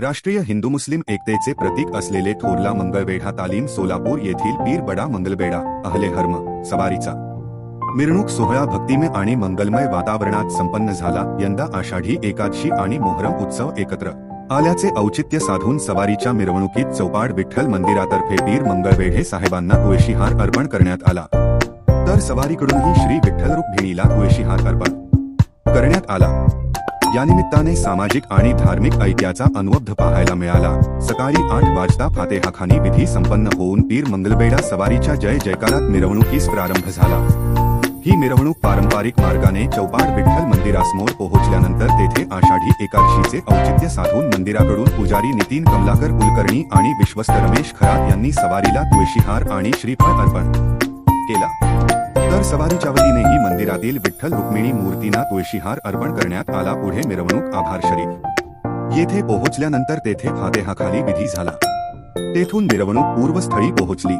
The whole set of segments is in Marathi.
राष्ट्रीय हिंदू मुस्लिम एकतेचे प्रतीक असलेले थोरला मंगळवेढा तालीम सोलापूर येथील पीर बडा मंगलबेडा अहले हर्म सवारीचा. मिरवणूक सोहळा भक्तिमय आणि मंगलमय वातावरणात संपन्न झाला. यंदा आषाढी एकादशी आणि मोहरम उत्सव एकत्र. आल्याचे औचित्य साधून सवारीच्या मिरवणुकीत चौपाड विठ्ठल मंदिरातर्फे पीर मंगळवेढे साहेबांना तुळशीहार अर्पण करण्यात आला. तर सवारीकडूनही श्री विठ्ठल भिणीला तुळशीहार अर्पण करण्यात आला. यानिमित्ताने सामाजिक आणि धार्मिक ऐक्याचा अनुबद्ध पाहायला मिळाला. सकाळी आठ वाजता फातेहाखानी विधी संपन्न होऊन पीर मंगलबेडा सवारीच्या जय जयकारात मिरवणुकीस प्रारंभ झाला. ही मिरवणूक पारंपरिक मार्गाने चौपाट विठ्ठल मंदिरासमोर पोहोचल्यानंतर तेथे आषाढी एकादशीचे औचित्य साधून मंदिराकडून पुजारी नितीन कमलाकर कुलकर्णी आणि विश्वस्त रमेश खरात यांनी सवारीला तुळशीहार आणि श्रीफळ अर्पण केला. तर सवारीच्या वतीनेही मंदिरातील विठ्ठल रुक्मिणी मूर्तींना तुळशीहार अर्पण करण्यात आला. पुढे मिरवणूक आभार शरीफ येथे पोहोचल्यानंतर तेथे फातेहाखाली विधी झाला. तेथून मिरवणूक पूर्वस्थळी पोहोचली.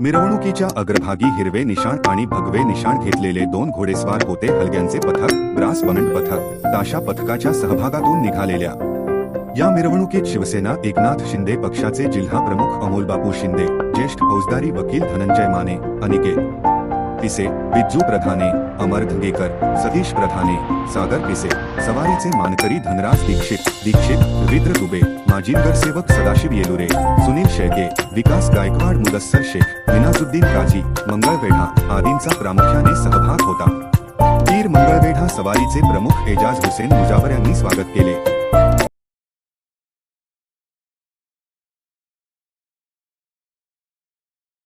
मिरवणुकीच्या अग्रभागी हिरवे निशाण आणि भगवे निशाण घेतलेले दोन घोडेस्वार होते. हलग्यांचे पथक ब्रास बनंट पथक ताशा पथकाच्या सहभागातून निघालेल्या. या मिरवणुकीत शिवसेना एकनाथ शिंदे पक्षाचे जिल्हा प्रमुख अमोलबापू शिंदे ज्येष्ठ फौजदारी वकील धनंजय माने अनिकेत पिसे बिज्जू प्रधाने अमर धंगेकर सतीश प्रधाने सागर पिसे सवारीचे मानकरी धनराज दीक्षित दीक्षित रुद्र दुबे माजी नगरसेवक सदाशिव येलुरे सुनील शेळके विकास गायकवाड मुदस्सर शेख मिनाजुद्दीन काजी मंगळवेढा आदींचा प्रामुख्याने सहभाग होता. तीर मंगळवेढा सवारीचे प्रमुख एजाज हुसेन मुजावर यांनी स्वागत केले.